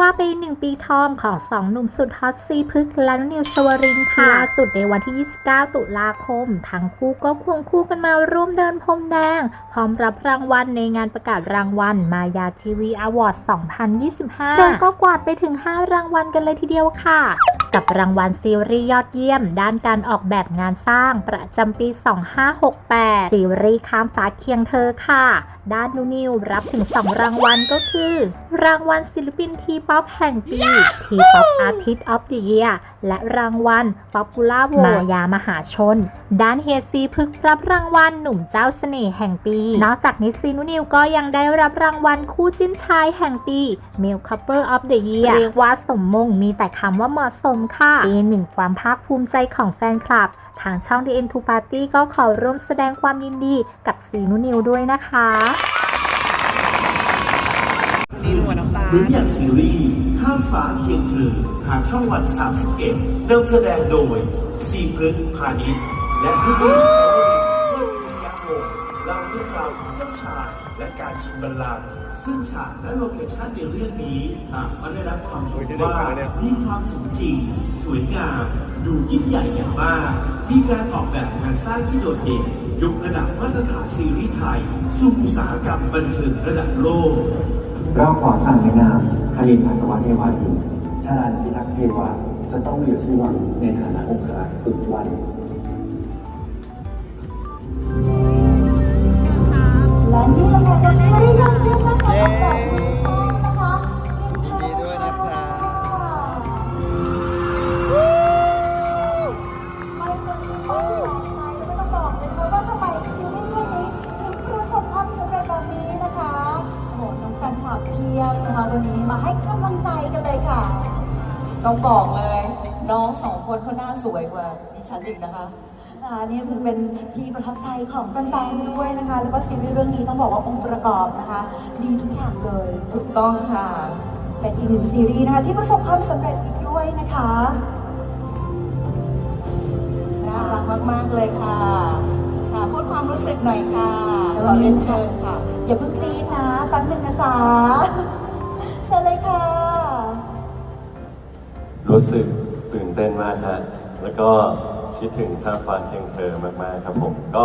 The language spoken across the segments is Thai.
ว่าเป็นหนึ่งปีทองของสองหนุ่มสุดฮอตซีพึกและนิวชวรินทร์ค่ะล่าสุดในวันที่ 29 ตุลาคม ทั้งคู่ก็ควงคู่กันมาร่วมเดินพรมแดง พร้อมรับรางวัลในงานประกาศรางวัลมายาทีวีอวอร์ด 2025 โดยก็กวาดไปถึง 5 รางวัลกันเลยทีเดียวค่ะ กับรางวัลซีรีส์ยอดเยี่ยม ด้านการออกแบบงานสร้างประจำปี 2568 ซีรีส์ข้ามฟ้าเคียงเธอค่ะ ด้านนูนิวรับถึง 2 รางวัลก็คือ รางวัลศิลปินทีป๊อปแห่งปีทีป๊อปอาร์ติสต์ออฟเดอะเยียและรางวัลป๊อปปูล่าโหวมายามหาชน ด้านเฮียซีพึกษ์รับรางวัลหนุ่มเจ้าเสน่ห์แห่งปี นอกจากนี้ซีนูนิวก็ยังได้รับรางวัลคู่จิ้นชายแห่งปี Male Couple of the Year เรียกว่าสมมงมีแต่คำว่าเหมาะสมค่ะปีหนึ่งความภาคภูมิใจของแฟนคลับ ทางช่อง The End to Party ก็ขอร่วมแสดงความยินดีกับซีนูนิวด้วยนะคะ นี่ หัวน้ำตาลลุ้นอย่างซีรีส์ข้ามฟ้าเคียงเธอทางช่องวัน 31นำแสดงโดยซีพฤกษ์พาณิชย์และผู้บริหารเพื่อคุริยะวงศ์เล่าเรื่องราวของเจ้าชายและการชิงบัลลังก์ซึ่งฉากและโลเคชั่นในเรื่องนี้ต่างก็ได้รับความชมว่ามีความสมจริง สวยงาม ดูยิ่งใหญ่อย่างมาก มีการออกแบบงานสร้างที่โดดเด่นยกระดับมาตรฐานซีรีส์ไทย สู่อุตสาหกรรมบันเทิงระดับโลก เราขอสั่งในนามคณินอัศวะเทวาทินชาลันพิทักษ์เทวาจะต้องมาอยู่ที่วังในฐานะองค์การฝึกวันและนี่แหละค่ะ ฉันอีกนะคะอ่านี่ถือเป็นที่ประทับใจของแฟนๆด้วยนะคะ แล้วก็ซีรีส์เรื่องนี้ต้องบอกว่าองค์ประกอบนะคะ ดีทุกอย่างเลย ถูกต้องค่ะ เป็นอีกหนึ่งซีรีส์นะคะ ที่ประสบความสำเร็จอีกด้วยนะคะน่ารักมาก ๆ เลยค่ะค่ะ พูดความรู้สึกหน่อยค่ะขอเรียนเชิญค่ะ อย่าเพิ่งกรี๊ดนะแป๊บหนึ่งนะจ๊ะเชิญเลยค่ะ รู้สึกตื่นเต้นมากฮะแล้วก็ คิดถึงข้ามฟ้าเคียงเธอมาก ๆ ครับผม ก็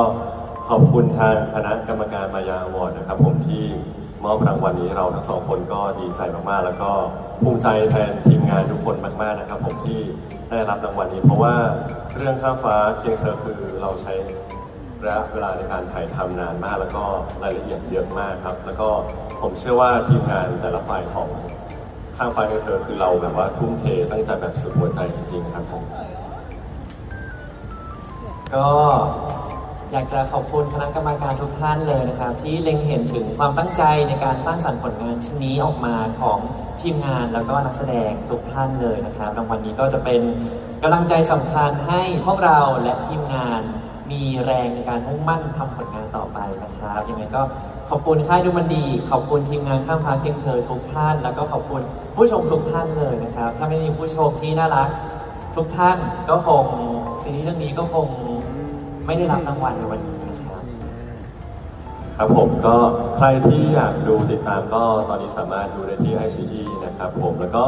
ขอบคุณทางคณะกรรมการมายาอวอร์ดนะครับผมที่มอบรางวัลนี้เราทั้งสองคนก็ดีใจมาก ๆ แล้วก็ภูมิใจแทนทีมงานทุกคนมาก ๆ นะครับผมที่ได้รับรางวัลนี้ เพราะว่าเรื่องข้ามฟ้าเคียงเธอคือเราใช้ระยะเวลาในการถ่ายทำนานมาก แล้วก็รายละเอียดเยอะมากครับ แล้วก็ผมเชื่อว่าทีมงานแต่ละฝ่ายของข้างฝ่ายของเธอคือเราแบบว่าทุ่มเทตั้งใจแบบสุดหัวใจจริง ๆ ครับผม ก็อยากจะขอบคุณคณะกรรมการทุกท่านเลยนะครับ ที่เล็งเห็นถึงความตั้งใจในการสร้างสรรค์ผลงานชิ้นนี้ออกมาของทีมงานแล้วก็นักแสดงทุกท่านเลยนะครับรางวัลนี้ก็จะเป็นกำลังใจสำคัญให้พวกเราและทีมงานมีแรงในการมุ่งมั่นทำผลงานต่อไปนะครับยังไงก็ขอบคุณค่ายดูมันดี ขอบคุณทีมงานข้ามฟ้าเคียงเธอทุกท่าน แล้วก็ขอบคุณผู้ชมทุกท่านเลยนะครับ ถ้าไม่มีผู้ชมที่น่ารักทุกท่านก็คงซีรีส์เรื่องนี้ก็คง ไม่ได้รับรางวัลในวันนี้นะครับ ครับผมก็ใครที่อยากดูติดตามก็ตอนนี้สามารถดูได้ที่ ICE นะครับผมแล้วก็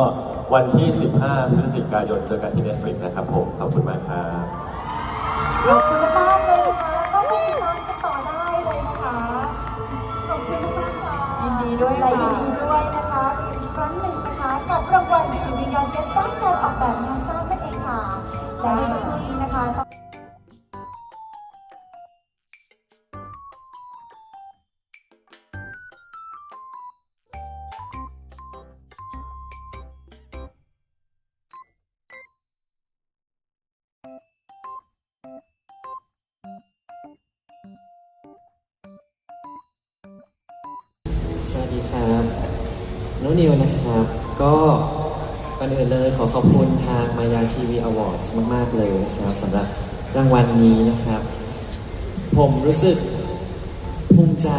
วันที่ 15 พฤศจิกายนเจอกันที่ Netflix นะครับผม ขอบคุณมากครับ ขอบคุณมากเลยนะคะ ก็ไปติดตามกันต่อได้เลยนะคะ ขอบคุณมากค่ะยินดีด้วยและค่ะ ยินดีด้วยนะคะอีกครั้งหนึ่งนะคะ กับรางวัลซีรีส์ยอดเยี่ยมด้านการออกแบบงานสร้างนั่นเองค่ะและเมื่อสักครู่นี้นะคะต้อง สวัสดีครับนุนิวนะครับ ก็ก่อนอื่นเลยขอขอบคุณทางมายาทีวีอวอร์ดมาก ๆ เลยนะครับสำหรับรางวัลนี้นะครับ ผมรู้สึกภูมิใจ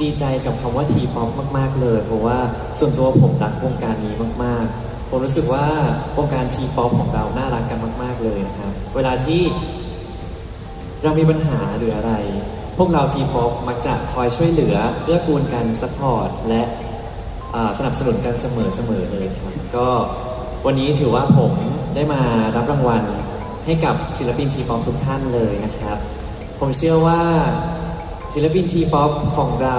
ดีใจกับคำว่าทีป๊อปมาก ๆ เลย เพราะว่าส่วนตัวผมรักวงการนี้มาก ๆ ผมรู้สึกว่าวงการทีป๊อปของเราน่ารักกันมาก ๆ เลยนะครับ เวลาที่เรามีปัญหาหรืออะไร วกเราทีป๊อปมักจะคอยช่วยเหลือเกื้อกูลกันซัพพอร์ตและสนับสนุนกันเสมอเสมอเลยครับก็วันนี้ถือว่าผมได้มารับรางวัลให้กับศิลปินทีป๊อปทุกท่านเลยนะครับ ผมเชื่อว่าศิลปินทีป๊อปของเรา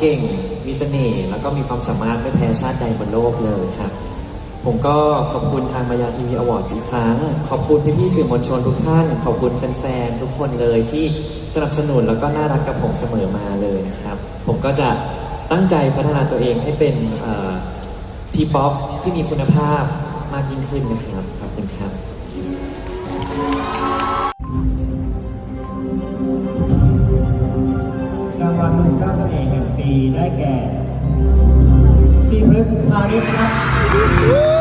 เก่งมีเสน่ห์แล้วก็มีความสามารถไม่แพ้ชาติใดบนโลกเลยครับ ผมก็ขอบคุณทางมายาทีวีอวอร์ดอีกครั้ง ขอบคุณพี่ๆสื่อมวลชนทุกท่าน ขอบคุณแฟนๆทุกคนเลยที่สนับสนุนแล้วก็น่ารักกับผมเสมอมาเลยนะครับ ผมก็จะตั้งใจพัฒนาตัวเองให้เป็นทีป๊อปที่มีคุณภาพมากยิ่งขึ้นนะครับขอบคุณครับรางวัลหนุ่มเจ้าเสน่ห์แห่งปีได้แก่ซีพฤกษ์พาณิชย์ครับ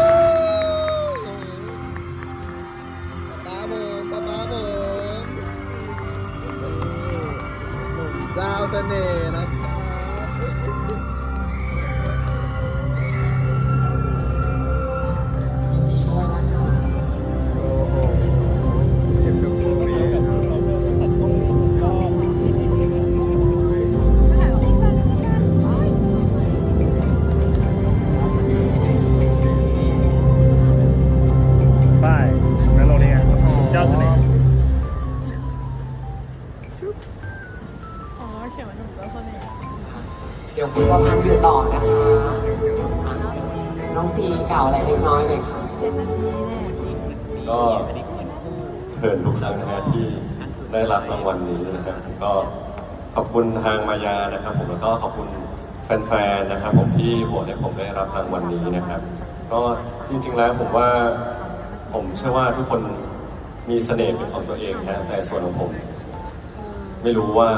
างวัลนี้นะครับผมก็ขอบคุณทางมายานะครับ ผมแล้วก็ขอบคุณแฟนๆนะครับผมที่โหวตให้ผมได้รับรางวัลนี้นะครับ ก็จริง ๆ แล้วผมว่าผมเชื่อว่าทุกคนมีเสน่ห์เป็นของตัวเองนะฮะแต่ส่วนของผม ไม่รู้ว่า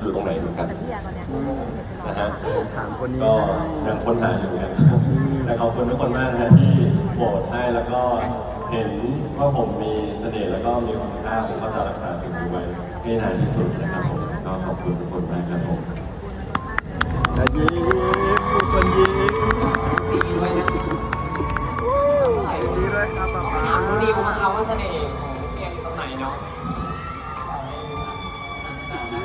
อยู่ตรงไหนเหมือนกันนะฮะก็ยังค้นหาอยู่เหมือนกันครับแต่ขอบคุณทุกคนมากนะฮะที่โหวตให้แล้วก็ เห็นว่าผมมีเสน่ห์แล้วก็มีคุณค่าผมก็จะรักษาสิ่งนี้ไว้ให้นานที่สุดนะครับผมก็ขอบคุณทุกคนมากครับผมจะยิ้มทุกคนยิ้มซีด้วยนะดีด้วยครับป้าป้าถามน้องนิวมาค่ะว่าเสน่ห์ของเพียงตรงไหนเนาะ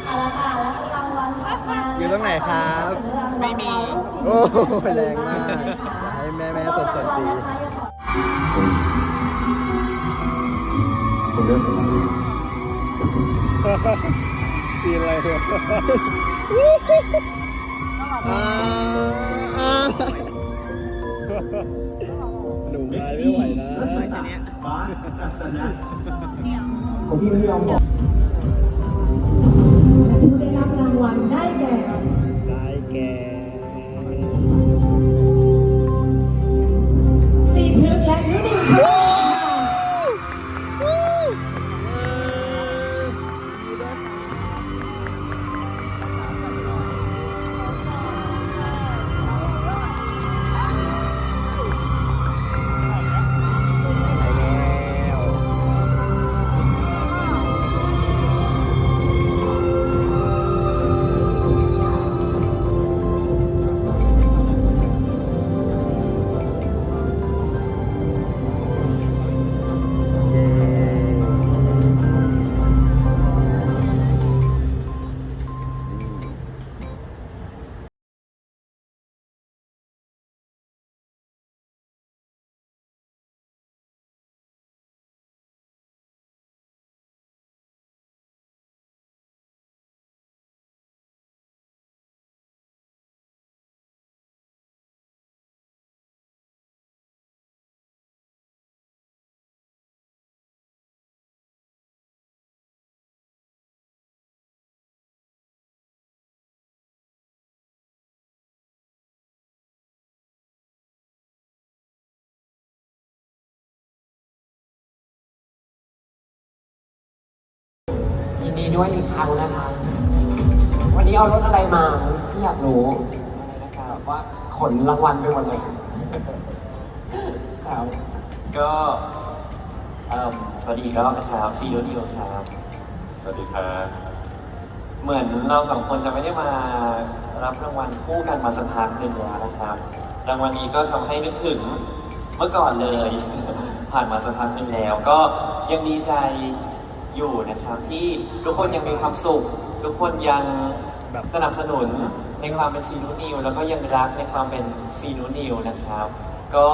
เอาละค่ะแล้วรางวัลถัดมาอยู่ตรงไหนครับ ไม่มี โอ้แรงมาก ให้แม่แม่สดสดๆดีคุณ เลือกผมซีนอะไรเนี่ยอ่าอ่าหนุ่มมาไม่ไหวนะรัชตะบาสกัสนะผมพี่ไม่ยอมบอกผู้ได้รับรางวัลได้แก่ได้แก่ ดีด้วยอีกครั้งนะคะ วันนี้เอารถอะไรมาพี่อยากรู้นะครับว่าขนรางวัลไปหมดเลยครับก็เอิ่มสวัสดีอีกรอบนะครับซีโรนิวครับ สวัสดีครับเหมือนเราสองคนจะไม่ได้มารับรางวัลคู่กันมาสักพักหนึ่งแล้วนะครับ รางวัลนี้ก็ทำให้นึกถึงเมื่อก่อนเลย ผ่านมาสักพักหนึ่งแล้ว ก็ยังดีใจ อยู่นะครับ ที่ทุกคนยังมีความสุข ทุกคนยังแบบสนับสนุนในความเป็นซีนูนิวแล้วก็ยังรักในความเป็นซีนูนิวนะครับ ก็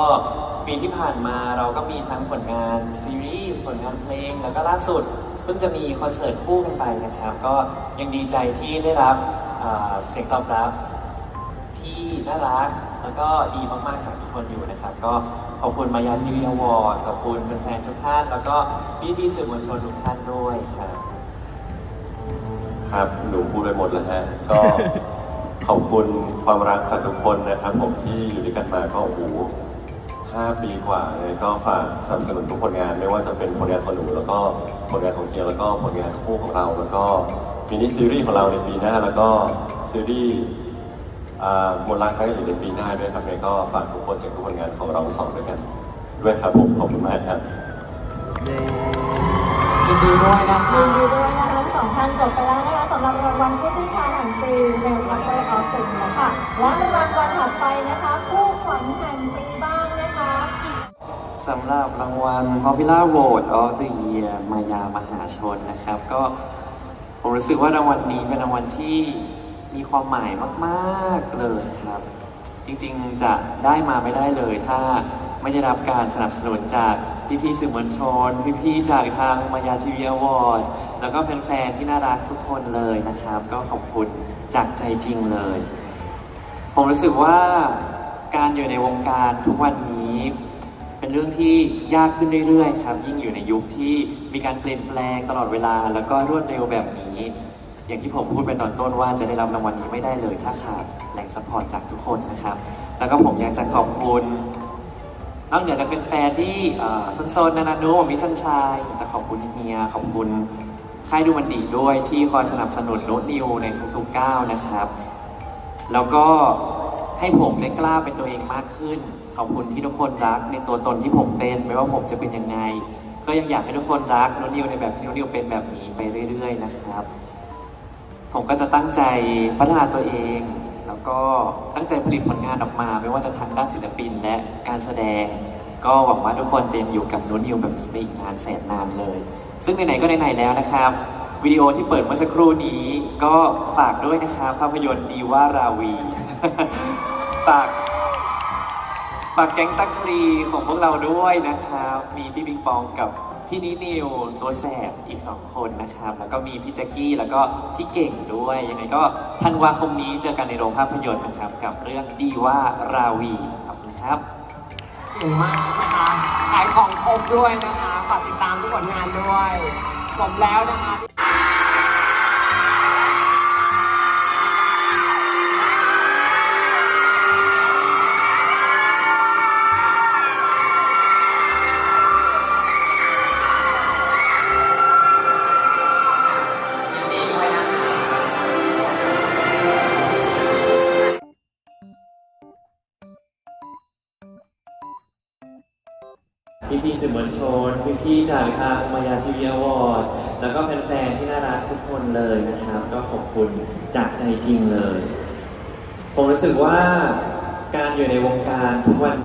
ปีที่ผ่านมาเราก็มีทั้งผลงานซีรีส์ผลงานเพลง แล้วก็ล่าสุดเพิ่งจะมีคอนเสิร์ตคู่กันไปนะครับ ก็ยังดีใจที่ได้รับอ่าเสียงตอบรับที่น่ารักแล้วก็ดีมากๆจากทุกคนอยู่นะครับ ก็ขอบคุณมายาทีวีอวอร์ดขอบคุณแฟนๆทุกท่าน แล้วก็พี่ๆสื่อมวลชนทุกท่านด้วย ครับ ครับ หนูพูดไปหมดแล้วฮะ ก็ขอบคุณความรักจากทุกคนนะครับ ผมที่อยู่ด้วยกันมาก็โอ้โหห้าปีกว่าเลยก็ฝากสนับสนุนทุกผลงาน ไม่ว่าจะเป็นผลงานของหนูแล้วก็ผลงานของเทียแล้วก็ผลงานคู่ของเรา แล้วก็มินิซีรีส์ของเราในปีหน้า แล้วก็ซีรีส์อ่ามนต์รักครั้งอยู่ในปีหน้าด้วยครับเนี่ยก็ฝากทุกโปรเจกต์ทุกผลงานของเราทั้งสองด้วยกัน ด้วยครับผมขอบคุณมากครับ ยินดีด้วยนะคะยินดีด้วยนะคะทั้งสองท่านจบไปแล้วนะคะสำหรับรางวัลคู่จิ้นชาแห่งปีในวันเดอร์ออฟปีนะคะและรางวัลถัดไปนะคะคู่ขวัญแห่งปีบ้างนะคะ สำหรับรางวัล Popular Vote of the Year มายามหาชนนะครับ ก็ผมรู้สึกว่ารางวัลนี้เป็นรางวัลที่มีความหมายมาก ๆ เลยครับ จริง ๆ จะได้มาไม่ได้เลย ถ้า ไม่ได้รับการสนับสนุนจากพี่ๆสื่อมวลชน พี่ๆจากทางมายาทีวีอวอร์ดแล้วก็แฟนๆที่น่ารักทุกคนเลยนะครับ ก็ขอบคุณจากใจจริงเลย ผมรู้สึกว่าการอยู่ในวงการทุกวันนี้ เป็นเรื่องที่ยากขึ้นเรื่อยๆครับ ยิ่งอยู่ในยุคที่มีการเปลี่ยนแปลงตลอดเวลา แล้วก็รวดเร็วแบบนี้ อย่างที่ผมพูดไปตอนต้นว่าจะได้รับรางวัลนี้ไม่ได้เลยถ้าขาดแรงสปอร์ตจากทุกคนนะครับ แล้วก็ผมอยากจะขอบคุณ นอกเหนือจากเป็นแฟนที่เอ่อโซนๆนานานุมิสันชายผมจะขอบคุณเฮีย ขอบคุณค่ายดูมันดีด้วยที่คอยสนับสนุนโนตนิวในทุกๆก้าวนะครับ แล้วก็ให้ผมได้กล้าเป็นตัวเองมากขึ้น ขอบคุณที่ทุกคนรักในตัวตนที่ผมเป็น ไม่ว่าผมจะเป็นยังไง ก็ยังอยากให้ทุกคนรักโนตนิวในแบบที่โนตนิวเป็นแบบนี้ไปเรื่อย ๆ นะครับ ผมก็จะตั้งใจพัฒนาตัวเอง แล้วก็ตั้งใจผลิตผลงานออกมา ไม่ว่าจะทางด้านศิลปินและการแสดง ก็หวังว่าทุกคนจะยังอยู่กับโนตนิวแบบนี้ไปอีกนานแสนนานเลย ซึ่งไหนๆก็ไหนๆแล้วนะครับวิดีโอที่เปิดเมื่อสักครู่นี้ก็ฝากด้วยนะครับภาพยนตร์ดีว่าราวี ฝากฝากแก๊งตักคลีของพวกเราด้วยนะครับ มีพี่ปิงปองกับ พี่นินิวตัวแสบอีก 2 คนนะครับ แล้วก็มีพี่แจ็กกี้แล้วก็พี่เก่งด้วย ยังไงก็ธันวาคมนี้เจอกันในโรงภาพยนตร์นะครับ กับเรื่องดีว่าราวีขอบคุณครับเก่งมากนะคะขายของครบด้วยนะคะฝากติดตามทุกผลงานด้วย สมแล้วนะคะ พี่ๆสื่อมวลชนพี่พี่ๆจากทางมายาทีวีอวอร์ดแล้วก็แฟนๆที่น่ารักทุกคนเลยนะครับ ก็ขอบคุณจากใจจริงเลย ผมรู้สึกว่าการอยู่ในวงการทุกวัน